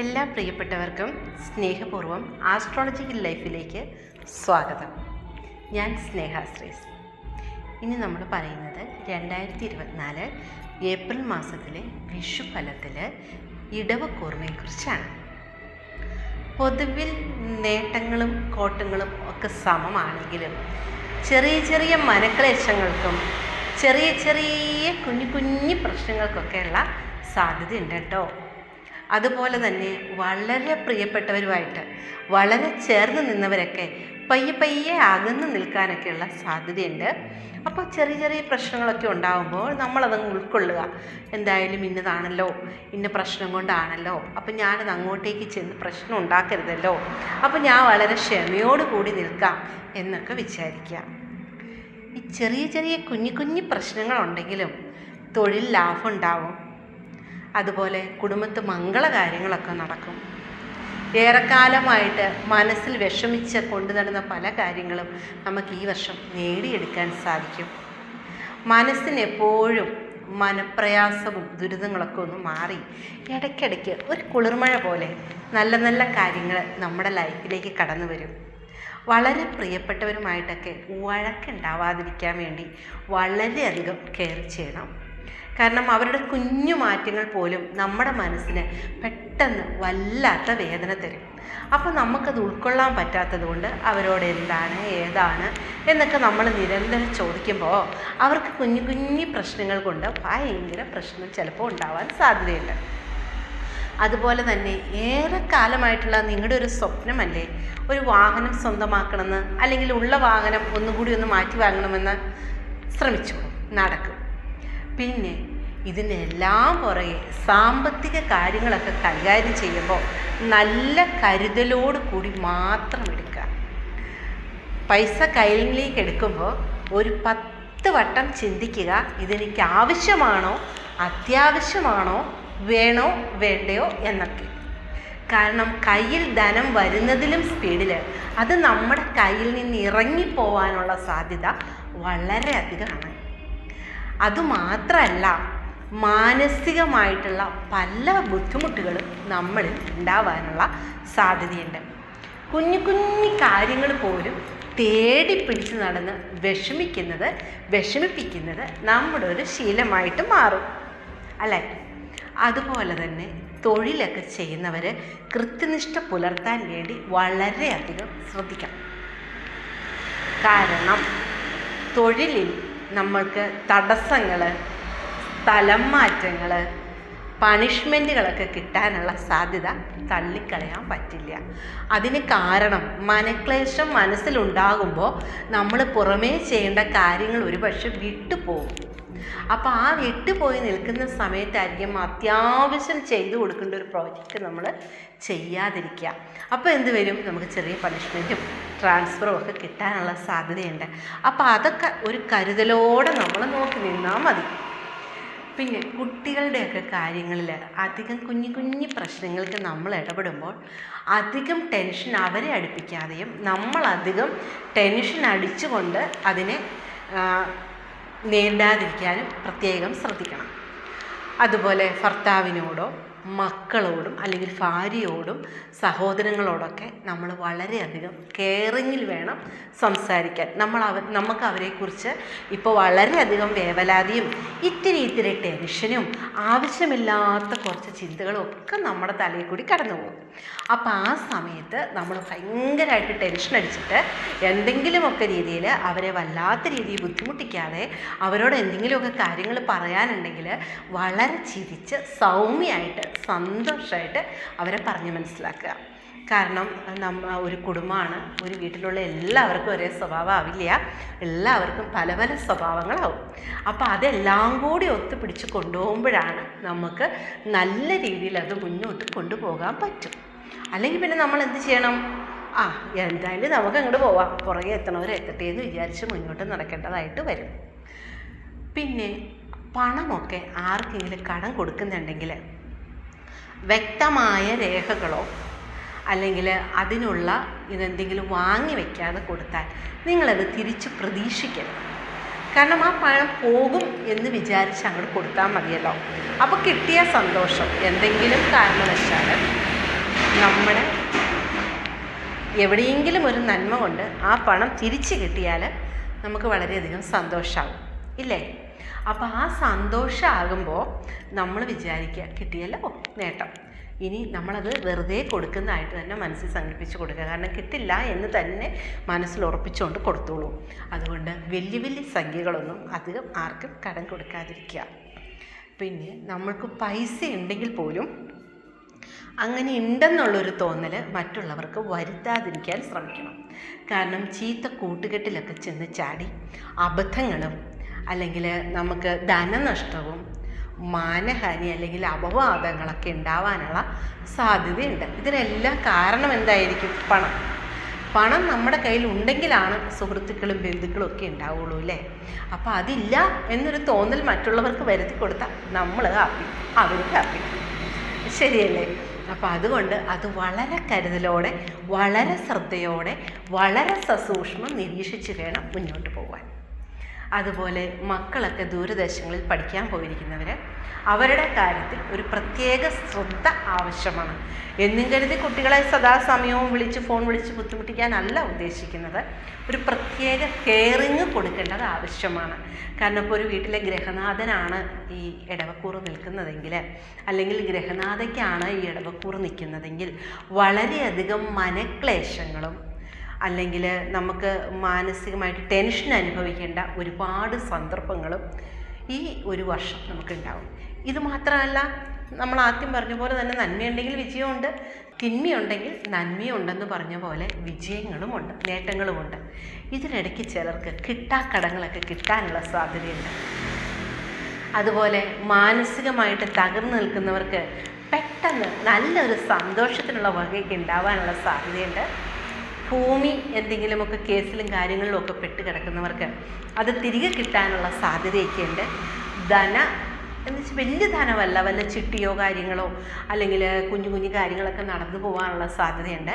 എല്ലാ പ്രിയപ്പെട്ടവർക്കും സ്നേഹപൂർവം ആസ്ട്രോളജിക്കൽ ലൈഫിലേക്ക് സ്വാഗതം. ഞാൻ സ്നേഹ ശ്രീസ്. ഇനി നമ്മൾ പറയുന്നത് രണ്ടായിരത്തി ഇരുപത്തിനാല് ഏപ്രിൽ മാസത്തിലെ വിഷു വിഷുഫലത്തിൽ ഇടവക്കൂറിനെക്കുറിച്ചാണ്. പൊതുവിൽ നേട്ടങ്ങളും കോട്ടങ്ങളും ഒക്കെ സമമാണെങ്കിലും ചെറിയ ചെറിയ മനക്ലേശങ്ങൾക്കും ചെറിയ ചെറിയ കുഞ്ഞു കുഞ്ഞു പ്രശ്നങ്ങൾക്കൊക്കെയുള്ള സാധ്യതയുണ്ട് കേട്ടോ. അതുപോലെ തന്നെ വളരെ പ്രിയപ്പെട്ടവരുമായിട്ട് വളരെ ചേർന്ന് നിന്നവരൊക്കെ പയ്യെ പയ്യെ അകന്ന് നിൽക്കാനൊക്കെയുള്ള സാധ്യതയുണ്ട്. അപ്പോൾ ചെറിയ ചെറിയ പ്രശ്നങ്ങളൊക്കെ ഉണ്ടാകുമ്പോൾ നമ്മളതങ്ങ് ഉൾക്കൊള്ളുക. എന്തായാലും ഇന്നതാണല്ലോ ഇന്ന പ്രശ്നം കൊണ്ടാണല്ലോ അപ്പം ഞാനത് അങ്ങോട്ടേക്ക് ചെന്ന് പ്രശ്നം ഉണ്ടാക്കരുതല്ലോ അപ്പം ഞാൻ വളരെ ക്ഷമയോട് കൂടി നിൽക്കാം എന്നൊക്കെ വിചാരിക്കുക. ഈ ചെറിയ ചെറിയ കുഞ്ഞു കുഞ്ഞു പ്രശ്നങ്ങളുണ്ടെങ്കിലും തൊഴിൽ ലാഭം ഉണ്ടാവും. അതുപോലെ കുടുംബത്ത് മംഗളകാര്യങ്ങളൊക്കെ നടക്കും. ഏറെക്കാലമായിട്ട് മനസ്സിൽ വിഷമിച്ച് കൊണ്ടു നടന്ന പല കാര്യങ്ങളും നമുക്ക് ഈ വർഷം നേടിയെടുക്കാൻ സാധിക്കും. മനസ്സിനെപ്പോഴും മനപ്രയാസവും ദുരിതങ്ങളൊക്കെ ഒന്ന് മാറി ഇടയ്ക്കിടയ്ക്ക് ഒരു കുളിർമഴ പോലെ നല്ല നല്ല കാര്യങ്ങൾ നമ്മുടെ ലൈഫിലേക്ക് കടന്നു വരും. വളരെ പ്രിയപ്പെട്ടവരുമായിട്ടൊക്കെ വഴക്കുണ്ടാവാതിരിക്കാൻ വേണ്ടി വളരെയധികം കെയർ ചെയ്യണം. കാരണം അവരുടെ കുഞ്ഞു മാറ്റങ്ങൾ പോലും നമ്മുടെ മനസ്സിന് പെട്ടെന്ന് വല്ലാത്ത വേദന തരും. അപ്പോൾ നമുക്കത് ഉൾക്കൊള്ളാൻ പറ്റാത്തതുകൊണ്ട് അവരോട് എന്താണ് ഏതാണ് എന്നൊക്കെ നമ്മൾ നിരന്തരം ചോദിക്കുമ്പോൾ അവർക്ക് കുഞ്ഞു കുഞ്ഞു പ്രശ്നങ്ങൾ കൊണ്ട് ഭയങ്കര പ്രശ്നം ചിലപ്പോൾ ഉണ്ടാവാൻ സാധ്യതയുണ്ട്. അതുപോലെ തന്നെ ഏറെ കാലമായിട്ടുള്ള നിങ്ങളുടെ ഒരു സ്വപ്നമല്ലേ? ഒരു വാഹനം സ്വന്തമാക്കണമെന്ന് അല്ലെങ്കിൽ ഉള്ള വാഹനം ഒന്നുകൂടി ഒന്ന് മാറ്റി വാങ്ങണമെന്ന് ശ്രമിച്ചോളൂ. നടക്കും. പിന്നെ ഇതിനെല്ലാം പുറകെ സാമ്പത്തിക കാര്യങ്ങളൊക്കെ കൈകാര്യം ചെയ്യുമ്പോൾ നല്ല കരുതലോട് കൂടി മാത്രം എടുക്കുക പൈസ കയ്യിലേക്ക് എടുക്കുമ്പോൾ ഒരു പത്ത് വട്ടം ചിന്തിക്കുക ഇതെനിക്ക് ആവശ്യമാണോ അത്യാവശ്യമാണോ വേണോ വേണ്ടയോ എന്നൊക്കെ. കാരണം കയ്യിൽ ധനം വരുന്നതിലും സ്പീഡിൽ അത് നമ്മുടെ കയ്യിൽ നിന്ന് ഇറങ്ങിപ്പോവാനുള്ള സാധ്യത വളരെയധികമാണ്. അതുമാത്രമല്ല മാനസികമായിട്ടുള്ള പല ബുദ്ധിമുട്ടുകളും നമ്മളിൽ ഉണ്ടാവാനുള്ള സാധ്യതയുണ്ട്. കുഞ്ഞു കുഞ്ഞു കാര്യങ്ങൾ പോലും തേടി പിടിച്ച് നടന്ന് വിഷമിക്കുന്നത് വിഷമിപ്പിക്കുന്നത് നമ്മുടെ ഒരു ശീലമായിട്ട് മാറും അല്ലേ? അതുപോലെ തന്നെ തൊഴിലൊക്കെ ചെയ്യുന്നവർ കൃത്യനിഷ്ഠ പുലർത്താൻ വേണ്ടി വളരെയധികം ശ്രദ്ധിക്കണം. കാരണം തൊഴിലിൽ നമ്മൾക്ക് തടസ്സങ്ങൾ സ്ഥലം മാറ്റങ്ങൾ പണിഷ്മെന്റുകളൊക്കെ കിട്ടാനുള്ള സാധ്യത തള്ളിക്കളയാൻ പറ്റില്ല. അതിന് കാരണം മനക്ലേശം മനസ്സിലുണ്ടാകുമ്പോൾ നമ്മൾ പുറമേ ചെയ്യേണ്ട കാര്യങ്ങൾ ഒരുപക്ഷെ വിട്ടുപോകും. അപ്പോൾ ആ വിട്ടുപോയി നിൽക്കുന്ന സമയത്തായിരിക്കും അത്യാവശ്യം ചെയ്തു കൊടുക്കേണ്ട ഒരു പ്രോജക്റ്റ് നമ്മൾ ചെയ്യാതിരിക്കുക. അപ്പോൾ എന്ത് വരും? നമുക്ക് ചെറിയ പണിഷ്മെന്റും ട്രാൻസ്ഫറും ഒക്കെ കിട്ടാനുള്ള സാധ്യതയുണ്ട്. അപ്പോൾ അതൊക്കെ ഒരു കരുതലോടെ നമ്മൾ നോക്കി നിന്നാൽ മതി. പിന്നെ കുട്ടികളുടെയൊക്കെ കാര്യങ്ങളിൽ അധികം കുഞ്ഞു കുഞ്ഞു പ്രശ്നങ്ങൾക്ക് നമ്മൾ ഇടപെടുമ്പോൾ അധികം ടെൻഷൻ അവരെ അടുപ്പിക്കാതെയും നമ്മളധികം ടെൻഷൻ അടിച്ചുകൊണ്ട് അതിനെ നേരിടാതിരിക്കാനും പ്രത്യേകം ശ്രദ്ധിക്കണം. അതുപോലെ ഭർത്താവിനോടോ മക്കളോടും അല്ലെങ്കിൽ ഭാര്യയോടും സഹോദരങ്ങളോടൊക്കെ നമ്മൾ വളരെയധികം കെയറിങ്ങിൽ വേണം സംസാരിക്കാൻ. നമ്മൾ അവ നമുക്ക് അവരെക്കുറിച്ച് ഇപ്പോൾ വളരെയധികം വേവലാതിയും ഇത്തിരി ഇത്തിരി ടെൻഷനും ആവശ്യമില്ലാത്ത കുറച്ച് ചിന്തകളും ഒക്കെ നമ്മുടെ തലയിൽ കൂടി കടന്നു പോകും. അപ്പോൾ ആ സമയത്ത് നമ്മൾ ഭയങ്കരമായിട്ട് ടെൻഷൻ അടിച്ചിട്ട് എന്തെങ്കിലുമൊക്കെ രീതിയിൽ അവരെ വല്ലാത്ത രീതിയിൽ ബുദ്ധിമുട്ടിക്കാതെ അവരോട് എന്തെങ്കിലുമൊക്കെ കാര്യങ്ങൾ പറയാനുണ്ടെങ്കിൽ വളരെ ചിരിച്ച് സൗമ്യമായിട്ട് സന്തോഷമായിട്ട് അവരെ പറഞ്ഞു മനസ്സിലാക്കുക. കാരണം നമ്മ ഒരു കുടുംബമാണ്. ഒരു വീട്ടിലുള്ള എല്ലാവർക്കും ഒരേ സ്വഭാവം ആവില്ല എല്ലാവർക്കും പല പല സ്വഭാവങ്ങളാവും. അപ്പോൾ അതെല്ലാം കൂടി ഒത്തുപിടിച്ച് കൊണ്ടുപോകുമ്പോഴാണ് നമുക്ക് നല്ല രീതിയിൽ അത് മുന്നോട്ട് കൊണ്ടുപോകാൻ പറ്റും. അല്ലെങ്കിൽ പിന്നെ നമ്മൾ എന്ത് ചെയ്യണം? ആ എന്തായാലും നമുക്ക് അങ്ങോട്ട് പോവാം. പുറകെ എത്തണവരെ എത്തട്ടെ എന്ന് വിചാരിച്ച് മുന്നോട്ട് നടക്കേണ്ടതായിട്ട് വരും. പിന്നെ പണമൊക്കെ ആർക്കെങ്കിലും കടം കൊടുക്കുന്നുണ്ടെങ്കിൽ വ്യക്തമായ രേഖകളോ അല്ലെങ്കിൽ അതിനുള്ള ഇതെന്തെങ്കിലും വാങ്ങി വയ്ക്കാതെ കൊടുത്താൽ നിങ്ങളത് തിരിച്ച് പ്രതീക്ഷിക്കരുത്. കാരണം ആ പഴം പോകും എന്ന് വിചാരിച്ച് അങ്ങോട്ട് കൊടുത്താൽ മതിയല്ലോ. അപ്പോൾ കിട്ടിയ സന്തോഷം. എന്തെങ്കിലും കാരണവശാൽ നമ്മുടെ എവിടെയെങ്കിലും ഒരു നന്മ കൊണ്ട് ആ പണം തിരിച്ചു കിട്ടിയാൽ നമുക്ക് വളരെയധികം സന്തോഷമാവും ഇല്ലേ? അപ്പോൾ ആ സന്തോഷമാകുമ്പോൾ നമ്മൾ വിചാരിക്കുക കിട്ടിയല്ലോ നേട്ടം. ഇനി നമ്മളത് വെറുതെ കൊടുക്കുന്നതായിട്ട് തന്നെ മനസ്സിൽ സങ്കല്പിച്ച് കൊടുക്കുക. കാരണം കിട്ടില്ല എന്ന് തന്നെ മനസ്സിൽ ഉറപ്പിച്ചുകൊണ്ട് കൊടുത്തോളൂ. അതുകൊണ്ട് വലിയ വലിയ സംഖ്യകളൊന്നും അധികം ആർക്കും കടം കൊടുക്കാതിരിക്കുക പിന്നെ നമ്മൾക്ക് പൈസ ഉണ്ടെങ്കിൽ പോലും അങ്ങനെ ഉണ്ടെന്നുള്ളൊരു തോന്നൽ മറ്റുള്ളവർക്ക് വരുത്താതിരിക്കാൻ ശ്രമിക്കണം. കാരണം ചീത്ത കൂട്ടുകെട്ടിലൊക്കെ ചെന്ന് ചാടി അബദ്ധങ്ങളും അല്ലെങ്കിൽ നമുക്ക് ധനനഷ്ടവും മാനഹാനി അല്ലെങ്കിൽ അപവാദങ്ങളൊക്കെ ഉണ്ടാവാനുള്ള സാധ്യതയുണ്ട്. ഇതിനെല്ലാം കാരണം എന്തായിരിക്കും? പണം. പണം നമ്മുടെ കയ്യിൽ ഉണ്ടെങ്കിലാണ് സുഹൃത്തുക്കളും ബന്ധുക്കളും ഒക്കെ ഉണ്ടാവുള്ളൂ അല്ലേ? അപ്പോൾ അതില്ല എന്നൊരു തോന്നൽ മറ്റുള്ളവർക്ക് വരുത്തി കൊടുത്താൽ നമ്മൾ ഹാപ്പി അവരും ഹാപ്പി ശരിയല്ലേ? അപ്പോൾ അതുകൊണ്ട് അത് വളരെ കരുതലോടെ വളരെ ശ്രദ്ധയോടെ വളരെ സസൂക്ഷ്മം നിരീക്ഷിച്ച് വേണം മുന്നോട്ട് പോകാൻ അതുപോലെ മക്കളൊക്കെ ദൂരദേശങ്ങളിൽ പഠിക്കാൻ പോയിരിക്കുന്നവർ അവരുടെ കാര്യത്തിൽ ഒരു പ്രത്യേക ശ്രദ്ധ ആവശ്യമാണ്. എന്നും കരുതി കുട്ടികളെ സദാസമയവും വിളിച്ച് ഫോൺ വിളിച്ച് ബുദ്ധിമുട്ടിക്കാനല്ല ഉദ്ദേശിക്കുന്നത്. ഒരു പ്രത്യേക കെയറിങ് കൊടുക്കേണ്ടത് ആവശ്യമാണ്. കാരണം ഇപ്പോൾ ഒരു വീട്ടിലെ ഗ്രഹനാഥനാണ് ഈ ഇടവക്കൂറ് നിൽക്കുന്നതെങ്കിൽ അല്ലെങ്കിൽ ഗ്രഹനാഥയ്ക്കാണ് ഈ ഇടവക്കൂറ് നിൽക്കുന്നതെങ്കിൽ വളരെയധികം മനക്ലേശങ്ങളും അല്ലെങ്കിൽ നമുക്ക് മാനസികമായിട്ട് ടെൻഷൻ അനുഭവിക്കേണ്ട ഒരുപാട് സന്ദർഭങ്ങളും ഈ ഒരു വർഷം നമുക്കുണ്ടാവും. ഇത് മാത്രമല്ല നമ്മൾ ആദ്യം പറഞ്ഞ പോലെ തന്നെ നന്മയുണ്ടെങ്കിൽ വിജയമുണ്ട്. തിന്മയുണ്ടെങ്കിൽ നന്മയുണ്ടെന്ന് പറഞ്ഞ പോലെ വിജയങ്ങളുമുണ്ട് നേട്ടങ്ങളുമുണ്ട്. ഇതിനിടയ്ക്ക് ചിലർക്ക് കിട്ടാക്കടങ്ങളൊക്കെ കിട്ടാനുള്ള സാധ്യതയുണ്ട്. അതുപോലെ മാനസികമായിട്ട് തകർന്നു നിൽക്കുന്നവർക്ക് പെട്ടെന്ന് നല്ലൊരു സന്തോഷത്തിനുള്ള വകയൊക്കെ ഉണ്ടാവാനുള്ള സാധ്യതയുണ്ട്. ഭൂമി എന്തെങ്കിലുമൊക്കെ കേസിലും കാര്യങ്ങളിലും ഒക്കെ പെട്ട് കിടക്കുന്നവർക്ക് അത് തിരികെ കിട്ടാനുള്ള സാധ്യതയൊക്കെ ഉണ്ട് ധന എന്ന് വെച്ചാൽ വലിയ ധനമല്ല വല്ല ചിട്ടിയോ കാര്യങ്ങളോ അല്ലെങ്കിൽ കുഞ്ഞു കുഞ്ഞു കാര്യങ്ങളൊക്കെ നടന്നു പോകാനുള്ള സാധ്യതയുണ്ട്.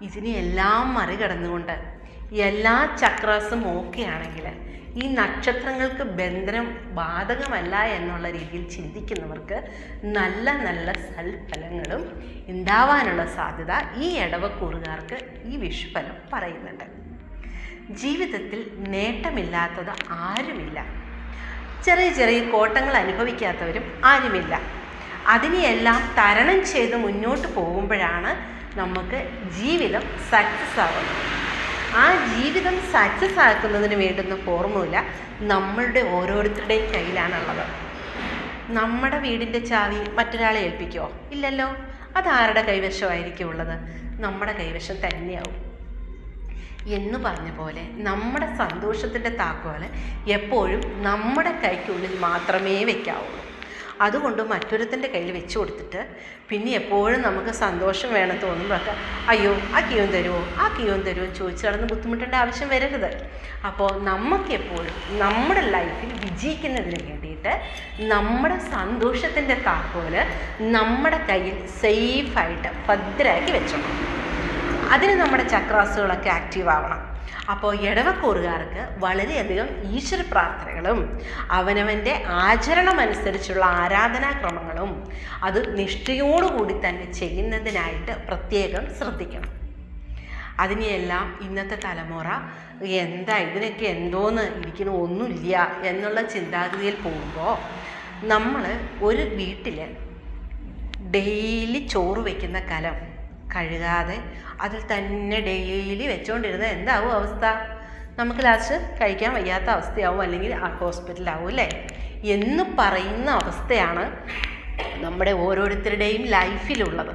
ഇതിനെയെല്ലാം മറികടന്നുകൊണ്ട് എല്ലാ ചക്രാസും ഓക്കെ ആണെങ്കിൽ ഈ നക്ഷത്രങ്ങൾക്ക് ബന്ധനം ബാധകമല്ല എന്നുള്ള രീതിയിൽ ചിന്തിക്കുന്നവർക്ക് നല്ല നല്ല സൽഫലങ്ങളും ഉണ്ടാവാനുള്ള സാധ്യത ഈ ഇടവക്കൂറുകാർക്ക് ഈ വിഷുഫലം പറയുന്നുണ്ട്. ജീവിതത്തിൽ നേട്ടമില്ലാത്തത് ആരുമില്ല. ചെറിയ ചെറിയ കോട്ടങ്ങൾ അനുഭവിക്കാത്തവരും ആരുമില്ല. അതിനെയെല്ലാം തരണം ചെയ്ത് മുന്നോട്ട് പോകുമ്പോഴാണ് നമുക്ക് ജീവിതം സക്സസ് ആവുന്നത്. ആ ജീവിതം സക്സസ് ആക്കുന്നതിന് വേണ്ടുന്ന ഫോർമുല നമ്മളുടെ ഓരോരുത്തരുടെയും കയ്യിലാണുള്ളത്. നമ്മുടെ വീടിന്റെ ചാവി മറ്റൊരാളെ ഏൽപ്പിക്കുമോ ഇല്ലല്ലോ. അതാരുടെ കൈവശമായിരിക്കും ഉള്ളത്? നമ്മുടെ കൈവശം തന്നെയാവും. എന്ന് പറഞ്ഞ പോലെ നമ്മുടെ സന്തോഷത്തിന്റെ താക്കോൽ എപ്പോഴും നമ്മുടെ കൈക്കുള്ളിൽ മാത്രമേ വെക്കാവുള്ളൂ അതുകൊണ്ട് മറ്റൊരുത്തിന്റെ കയ്യിൽ വെച്ച് കൊടുത്തിട്ട് പിന്നെ എപ്പോഴും നമുക്ക് സന്തോഷം വേണം തോന്നുമ്പോഴൊക്കെ അയ്യോ ആ കിയോൻ തരുമോ ആ കിയോൻ തരുമോ ചോദിച്ച് നടന്ന് ബുദ്ധിമുട്ടേണ്ട ആവശ്യം വരരുത്. അപ്പോൾ നമുക്കെപ്പോഴും നമ്മുടെ ലൈഫിൽ വിജയിക്കുന്നതിന് വേണ്ടിയിട്ട് നമ്മുടെ സന്തോഷത്തിന്റെ താക്കോൽ നമ്മുടെ കയ്യിൽ സേഫായിട്ട് ഭദ്രമാക്കി വെച്ചോണം. അതിന് നമ്മുടെ ചക്രാസുകളൊക്കെ ആക്റ്റീവ് ആവണം. അപ്പോൾ ഇടവക്കൂറുകാർക്ക് വളരെയധികം ഈശ്വര പ്രാർത്ഥനകളും അവനവന്റെ ആചരണമനുസരിച്ചുള്ള ആരാധനാക്രമങ്ങളും അത് നിഷ്ഠയോടുകൂടി തന്നെ ചെയ്യുന്നതിനായിട്ട് പ്രത്യേകം ശ്രദ്ധിക്കണം. അതിനെയെല്ലാം ഇന്നത്തെ തലമുറ എന്താ ഇതിനൊക്കെ എന്തോന്ന് ഇരിക്കണ ഒന്നുമില്ല എന്നുള്ള ചിന്താഗതിയിൽ പോകുമ്പോൾ നമ്മൾ ഒരു വീട്ടിൽ ഡെയിലി ചോറ് വയ്ക്കുന്ന കലം കഴുകാതെ അതിൽ തന്നെ ഡെയിലി വെച്ചുകൊണ്ടിരുന്ന എന്താവും അവസ്ഥ? നമുക്ക് ലാസ്റ്റ് കഴിക്കാൻ വയ്യാത്ത അവസ്ഥയാവും അല്ലെങ്കിൽ ഹോസ്പിറ്റലാവും അല്ലേ? എന്ന് പറയുന്ന അവസ്ഥയാണ് നമ്മുടെ ഓരോരുത്തരുടെയും ലൈഫിലുള്ളത്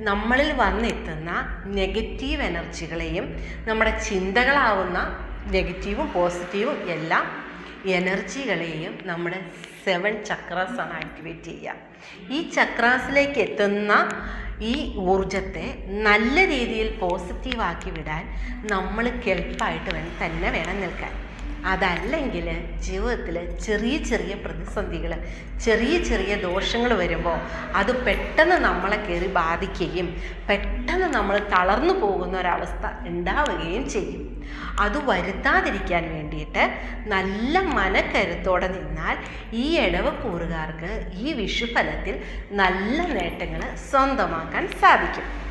നമ്മളിൽ വന്നെത്തുന്ന നെഗറ്റീവ് എനർജികളെയും നമ്മുടെ ചിന്തകളാവുന്ന നെഗറ്റീവും പോസിറ്റീവും എല്ലാം എനർജികളെയും നമ്മുടെ സെവൻ ചക്രാസാണ് ആക്ടിവേറ്റ് ചെയ്യുക. ഈ ചക്രാസിലേക്ക് എത്തുന്ന ഈ ഊർജത്തെ നല്ല രീതിയിൽ പോസിറ്റീവാക്കി വിടാൻ നമ്മൾ കെൽപ്പായിട്ട് തന്നെ വേണം നിൽക്കാൻ. അതല്ലെങ്കിൽ ജീവിതത്തിൽ ചെറിയ ചെറിയ പ്രതിസന്ധികൾ ചെറിയ ചെറിയ ദോഷങ്ങൾ വരുമ്പോൾ അത് പെട്ടെന്ന് നമ്മളെ കയറി ബാധിക്കുകയും പെട്ടെന്ന് നമ്മൾ തളർന്നു പോകുന്ന ഒരവസ്ഥ ഉണ്ടാവുകയും ചെയ്യും. അത് വരുത്താതിരിക്കാൻ വേണ്ടിയിട്ട് നല്ല മനക്കരുത്തോടെ നിന്നാൽ ഈ ഇടവക്കൂറുകാർക്ക് ഈ വിഷുഫലത്തിൽ നല്ല നേട്ടങ്ങൾ സ്വന്തമാക്കാൻ സാധിക്കും.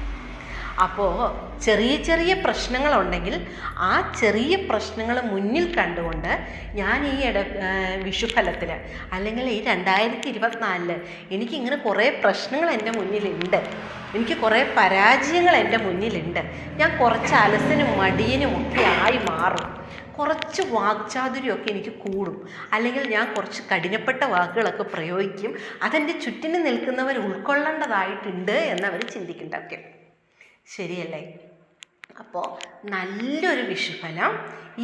അപ്പോൾ ചെറിയ ചെറിയ പ്രശ്നങ്ങളുണ്ടെങ്കിൽ ആ ചെറിയ പ്രശ്നങ്ങൾ മുന്നിൽ കണ്ടുകൊണ്ട് ഞാൻ ഈ ഇട വിഷുഫലത്തിൽ അല്ലെങ്കിൽ ഈ രണ്ടായിരത്തി ഇരുപത്തിനാലിൽ എനിക്കിങ്ങനെ കുറേ പ്രശ്നങ്ങൾ എന്റെ മുന്നിലുണ്ട്. എനിക്ക് കുറേ പരാജയങ്ങൾ എന്റെ മുന്നിലുണ്ട്. ഞാൻ കുറച്ച് അലസനും മടിയനും ഒക്കെ ആയി മാറും. കുറച്ച് വാക്ചാതുര്യമൊക്കെ എനിക്ക് കൂടും. അല്ലെങ്കിൽ ഞാൻ കുറച്ച് കഠിനപ്പെട്ട വാക്കുകളൊക്കെ പ്രയോഗിക്കും. അതെന്റെ ചുറ്റിന് നിൽക്കുന്നവർ ഉൾക്കൊള്ളേണ്ടതായിട്ടുണ്ട് എന്നവർ ചിന്തിക്കേണ്ടതൊക്കെ ശരിയല്ലേ? അപ്പോൾ നല്ലൊരു വിഷുഫലം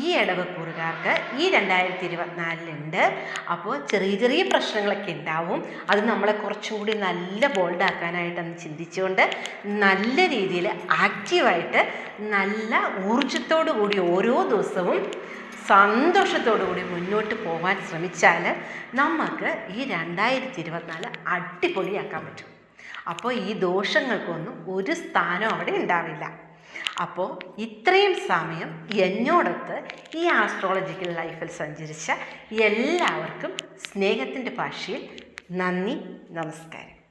ഈ ഇടവക്കൂറുകാർക്ക് ഈ രണ്ടായിരത്തി ഇരുപത്തിനാലിലുണ്ട് അപ്പോൾ ചെറിയ ചെറിയ പ്രശ്നങ്ങളൊക്കെ ഉണ്ടാവും. അത് നമ്മളെ കുറച്ചും കൂടി നല്ല ബോൾഡാക്കാനായിട്ടൊന്ന് ചിന്തിച്ചുകൊണ്ട് നല്ല രീതിയിൽ ആക്റ്റീവായിട്ട് നല്ല ഊർജത്തോടു കൂടി ഓരോ ദിവസവും സന്തോഷത്തോടു കൂടി മുന്നോട്ട് പോകാൻ ശ്രമിച്ചാൽ നമുക്ക് ഈ രണ്ടായിരത്തി ഇരുപത്തിനാല് അടിപൊളിയാക്കാൻ പറ്റും. അപ്പോൾ ഈ ദോഷങ്ങൾക്കൊന്നും ഒരു സ്ഥാനം അവിടെ ഉണ്ടാവില്ല. അപ്പോൾ ഇത്രയും സമയം എന്നോടൊത്ത് ഈ ആസ്ട്രോളജിക്കൽ ലൈഫിൽ സഞ്ചരിച്ച എല്ലാവർക്കും സ്നേഹത്തിന്റെ ഭാഷയിൽ നന്ദി നമസ്കാരം.